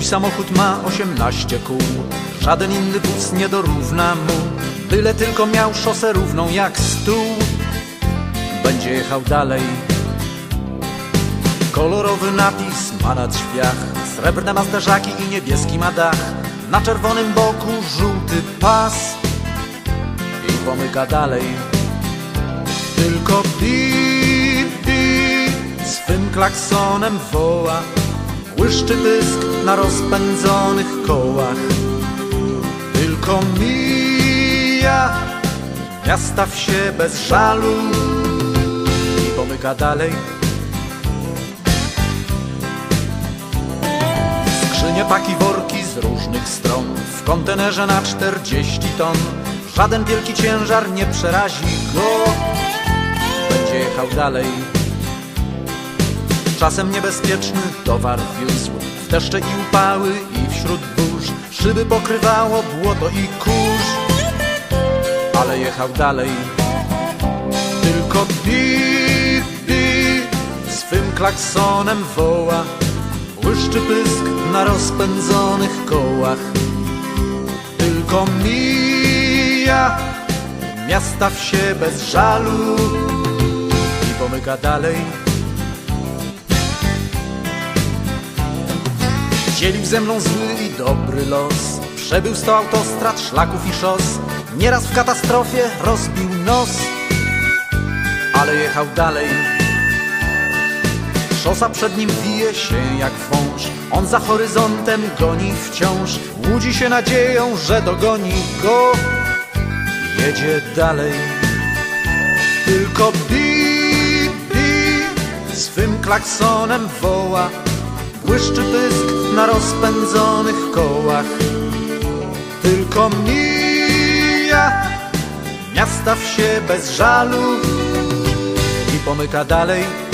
samochód ma 18 kół. Żaden inny wóz nie dorówna mu. Byle tylko miał szosę równą jak stół. Będzie jechał dalej. Kolorowy napis ma na drzwiach. Srebrne ma zderzaki i niebieski ma dach. Na czerwonym boku żółty pas. I pomyka dalej. Tylko bip, bip Swym klaksonem woła Błyszczy pysk na rozpędzonych kołach. Tylko mija Miasta wsie bez żalu I pomyka dalej. Skrzynie, paki, worki z różnych stron. W kontenerze na 40 ton. Żaden wielki ciężar nie przerazi go. Będzie jechał dalej Czasem niebezpieczny towar wiózł. W deszcze i upały i wśród burz Szyby pokrywało błoto i kurz. Ale jechał dalej. Tylko bip, bip Swym klaksonem woła. Błyszczy pysk na rozpędzonych kołach. Tylko mija Miasta wsie bez żalu I pomyka dalej Dzielił ze mną zły i dobry los. Przebył sto autostrad, szlaków i szos. Nieraz w katastrofie rozbił nos. Ale jechał dalej. Szosa przed nim wije się jak wąż. On za horyzontem goni wciąż. Łudzi się nadzieją, że dogoni go. Jedzie dalej. Tylko bip, bip Swym klaksonem woła Błyszczy pysk na rozpędzonych kołach. Tylko mija Miasta wsie bez żalu I pomyka dalej